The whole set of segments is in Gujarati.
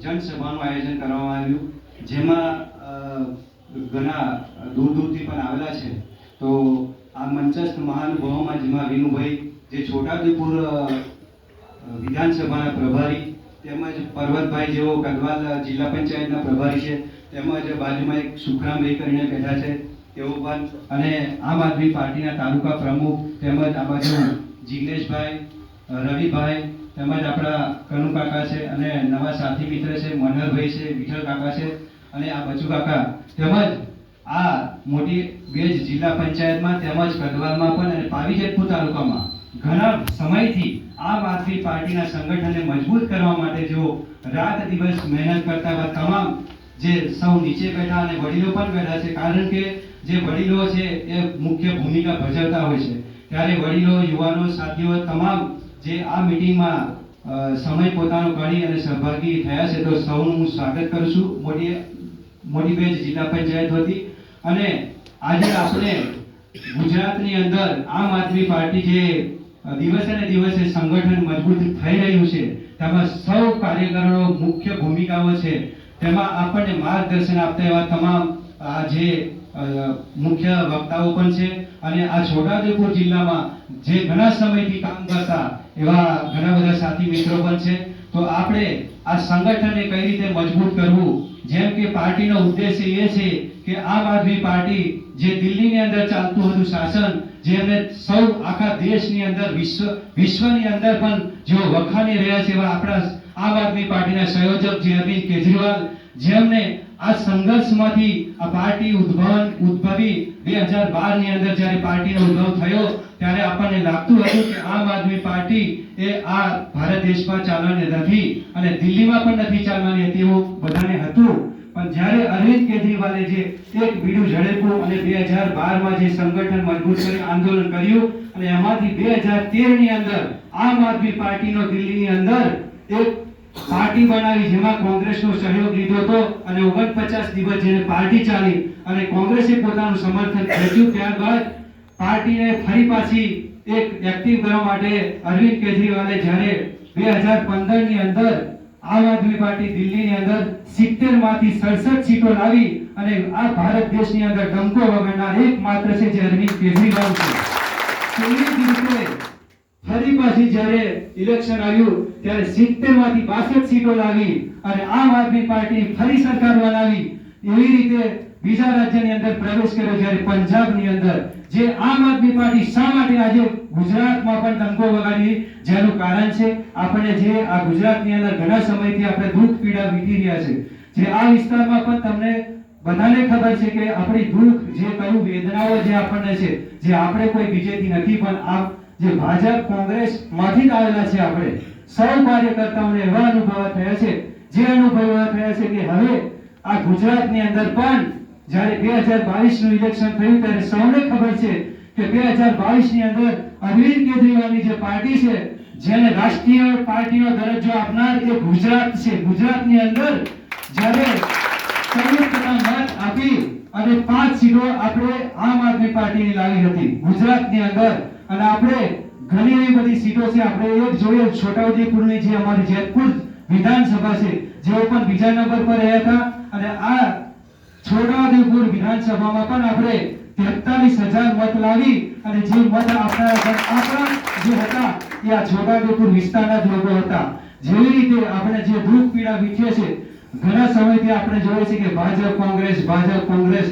જનસભાનું આયોજન કરવામાં આવ્યું. જેમાં ઘણા દૂર દૂરથી પણ આવેલા છે. તો આ મંચસ્થ મહાનુભાવોમાં જેમાં વિનુભાઈ, જે છોટાઉદેપુર વિધાનસભાના પ્રભારી, તેમજ પર્વતભાઈ જેઓ ગઢવાલ જિલ્લા પંચાયતના પ્રભારી છે, તેમજ બાજુમાં એક સુખરામભાઈ કરીને બેઠા છે, તેઓ પણ, અને આમ આદમી પાર્ટીના તાલુકા પ્રમુખ તેમજ આ બાજુ જિગ્નેશભાઈ, રવિભાઈ તેમજ આપણા કનુ કાકા છે અને નવા સાથી મિત્ર છે, મનહરભાઈ છે, વિઠ્ઠલ કાકા છે અને આ બચુ કાકા. તેમજ આ મોટી બેજ જિલ્લા પંચાયતમાં તેમજ ગઢવાલમાં પણ અને પાવી તાલુકામાં ઘણા સમયથી આમ આદમી પાર્ટીના સંગઠનને મજબૂત કરવા માટે જેઓ રાત દિવસ મહેનત કરતા હતા, તમામ જે સૌ નીચે બેઠા અને વડીલો પણ બેઠા છે. કારણ કે જે વડીલો છે એ મુખ્ય ભૂમિકા ભજવતા હોય છે. ત્યારે વડીલો, યુવાનો, સાથીઓ, તમામ જે આ મિટિંગમાં સમય પોતાનો કાઢી અને સહભાગી થયા છે, તો સૌનું હું સ્વાગત કરું છું. મોટી મોટી બેજ જિલ્લા પંચાયત વતી. અને આજે આપણે ગુજરાતની અંદર આમ આદમી પાર્ટી જે દિવસે ને દિવસે સંગઠન મજબૂત થઈ રહ્યું છે, તેમાં સૌ કાર્યકરો મુખ્ય ભૂમિકાઓ છે. તેમાં આપણને માર્ગદર્શન આપતા એવા તમામ આ જે મુખ્ય વક્તાઓ પણ છે. અને આ છોટાઉદેપુર જિલ્લામાં જે ઘણા સમયથી કામ કરતા એવા ઘણા બધા સાથી મિત્રો પણ છે. તો આપણે આ સંગઠનને કઈ રીતે મજબૂત કરવું? જેમ કે પાર્ટીનો ઉદ્દેશ્ય એ છે કે આમ આદમી પાર્ટી જે દિલ્હીની અંદર ચાલતું હતું શાસન જેમને સૌ આખા દેશની અંદર, વિશ્વ, વિશ્વની અંદર પણ જેઓ વખાણી રહ્યા છે એવા આપણા આમ આદમી પાર્ટીના સંયોજક જે અરવિંદ કેજરીવાલ, જેમને આ સંઘર્ષમાંથી આ પાર્ટી ઉદ્ભવન, ઉદ્ભવી બે હજાર બારની અંદર જ્યારે પાર્ટીનો ઉદ્ભવ થયો, ત્યારે આપણને લાગતું હતું કે આમ આદમી પાર્ટી એ આ ભારત દેશમાં ચાલવાની નથી અને દિલ્હીમાં પણ નથી ચાલવાની હતી એવું બધાને હતું. પણ જ્યારે અરવિંદ કેજરીવાલે જે એક બીડું ઝડપ્યું અને બે હજાર બારમાં જે સંગઠન મજબૂત કરી આંદોલન કર્યું અને એમાંથી બે હજાર તેરની અંદર આમ આદમી પાર્ટીનો દિલ્હીની અંદર એક પાર્ટી બનાવી જેમાં કોંગ્રેસનો સહયોગ લીધો હતો અને ઓગણપચાસ દિવસ જેને પાર્ટી ચાલી અને કોંગ્રેસે પોતાનું સમર્થન ખેંચ્યું, ત્યારબાદ પાર્ટીને ફરી પાછી એક એક્ટિવ કરવા માટે અરવિંદ કેજરીવાલે જ્યારે બે હજાર પંદરની અંદર આમ આદમી પાર્ટી દિલ્હીની અંદર સિત્તેરમાંથી સડસઠ સીટો લાવી અને આ ભારત દેશની અંદર ડંકો વગાડનાર એકમાત્ર છે જે અરવિંદ કેજરીવાલ છે. તેવી જ રીતે ફરી પાછી જ્યારે ઇલેક્શન આવ્યું, ત્યારે સિત્તેરમાંથી બાસઠ સીટો લાવી અને આમ આદમી પાર્ટી ફરી સરકાર બનાવી એવી રીતે બીજા રાજ્યની અંદર પ્રવેશ કર્યો જ્યારે પંજાબની અંદર. જે આમ આદમી પાર્ટી શા માટે આજે ગુજરાતમાં પણ તંકો વગાડી, જેનું કારણ છે આપણે જે આ ગુજરાતની અંદર ઘણા સમયથી આપણે દુઃખ પીડા વીતી રહ્યા છે. જે આ વિસ્તારમાં પણ તમને બધાને ખબર છે કે આપણી દુઃખ જે કયું વેદનાઓ જે આપણને છે, જે આપણે કોઈ બીજેથી નથી, પણ આ જે ભાજપ, કોંગ્રેસમાંથી આવેલા છે આપણે, સૌ કાર્યકર્તાઓને એવા અનુભવ થયા છે, જે અનુભવ થયા છે કે હવે આ ગુજરાતની અંદર પણ જ્યારે બે હજાર બાવીસનું ઇલેક્શન થયું, ત્યારે સૌને ખબર છે કે બે હજાર બાવીસની અંદર અરવિંદ કેજરીવાલની જે પાર્ટી છે, જેને રાષ્ટ્રીય પાર્ટીનો દરજ્જો આપનાર એ ગુજરાત છે. ગુજરાતની અંદર જ્યારે અને પાંચ સીટો આપણે આમ આદમી પાર્ટીની લાવી હતી. ગુજરાતની અંદર. અને આપણે ઘણી એવી બધી સીટો છે. આપણે એક જોઈએ છોટાઉદેપુરની જે અમારી જેતપુર વિધાનસભા છે, જેઓ પણ બીજા નંબર પર રહ્યા હતા. અને આ છોટાઉદેપુર વિધાનસભામાં પણ આપણે તેતાલીસ હજાર મત લાવી અને જે મત આપનારા આપણા જે હતા, એ આ છોટાઉદેપુર વિસ્તારના જ લોકો હતા. જેવી રીતે આપણે જે દુઃખ પીડા વીઠીએ છે ઘણા સમયથી આપણે જોઈએ છીએ કે ભાજપ કોંગ્રેસ ભાજપ કોંગ્રેસ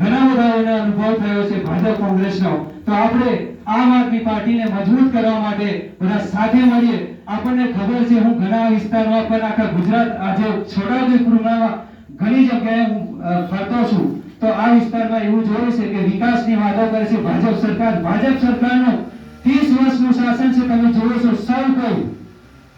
ઘણા બધાઓને અનુભવ થયો છે ભાજપ કોંગ્રેસનો. તો આપણે આમ આદમી પાર્ટીને મજબૂત કરવા માટે બધા સાથે મળીએ. આપણને ખબર છે હું ઘણા વિસ્તારમાં પણ આખા ગુજરાત આજે છોટાઉદેપુરમાં ઘણી જગ્યાએ હું ફરતો છું. તો આ વિસ્તારમાં એવું જોયું છે કે વિકાસની વાતો કરે છે ભાજપ સરકાર. ભાજપ સરકારનો 30 વર્ષનું શાસન છે, તમે જોવો છો સૌ કોઈ.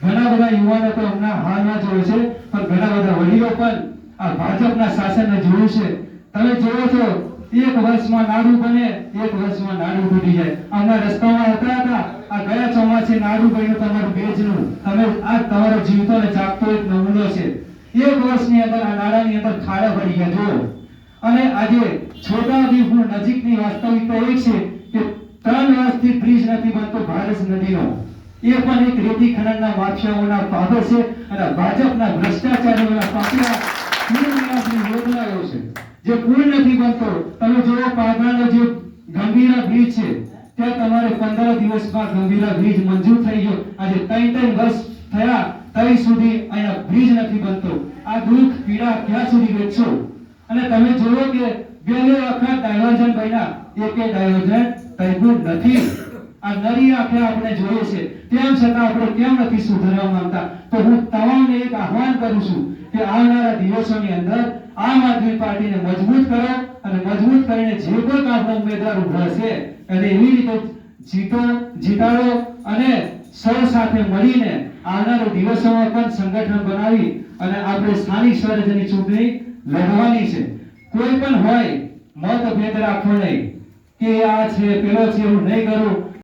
ઘણા બધા યુવાનો તો હમણાં હાલમાં જોવે છે. ઘણા બધા વડીલો પણ આ ભાજપના શાસનને જોયું છે. તમે જોવો છો, એક વર્ષમાં નાડું બને, એક વર્ષમાં નાડું તૂટી જાય. આમના રસ્તામાં હતા હતા. આ ગયા ચોમાસે નાડું બન્યું તમારું બેજનું. તમે આ તમારો જીવતો ને જાગતો એક નમૂનો છે. એક વર્ષની અંદર આ નાળાની અંદર ખાડા પડી ગયા. જુઓ. અને આજે છોટાઉદેપુર નજીકની વાસ્તવિકતા એ છે કે ત્રણ વર્ષથી બ્રિજ નથી બનતો, ભારત નદીનો. એ પણ એક રેતી ખનનના માફિયાઓના ફાધર છે અને ભાજપના ભ્રષ્ટાચારીઓના પાકડા પૂર યોજનાઓ છે. જે પૂર્ણ નથી બનતો, તમે જુઓ પાદરાનો જે ગંભીરા બ્રિજ છે, ત્યાં તમારે પંદર દિવસમાં ગંભીરા બ્રિજ મંજૂર થઈ ગયો. આજે ત્રણ ત્રણ વર્ષ થયા, તઈ સુધી અહીંયા બ્રિજ નથી બનતો. આ દુઃખ પીડા ક્યાં સુધી વેચશો? અને તમે જુઓ કે બે વખત ડાયવર્જન બન્યા. એકે ડાયવર્જન થયું નથી. આ નરી આંખે આપણે જોઈએ છે. તેમ છતાં આપણે કેમ નથી સુધરવા માંગતા? તો હું તમામને એક આહવાન કરું છું કે આવનારા દિવસોની અંદર આમ આદમી પાર્ટીને મજબૂત કરો અને મજબૂત કરીને જે કોઈ આપણો ઉમેદવાર ઊભા છે અને એવી રીતે જીતો, જીતાડો અને સૌ સાથે મળીને આવનારા દિવસોમાં પણ સંગઠન બનાવી અને આપણે સ્થાનિક સ્વરાજ્યની ચૂંટણી લડવાની છે. કોઈ પણ હોય, મતભેદ રાખવો નહીં કે આ છે, પેલો છે એવું નહીં કરું.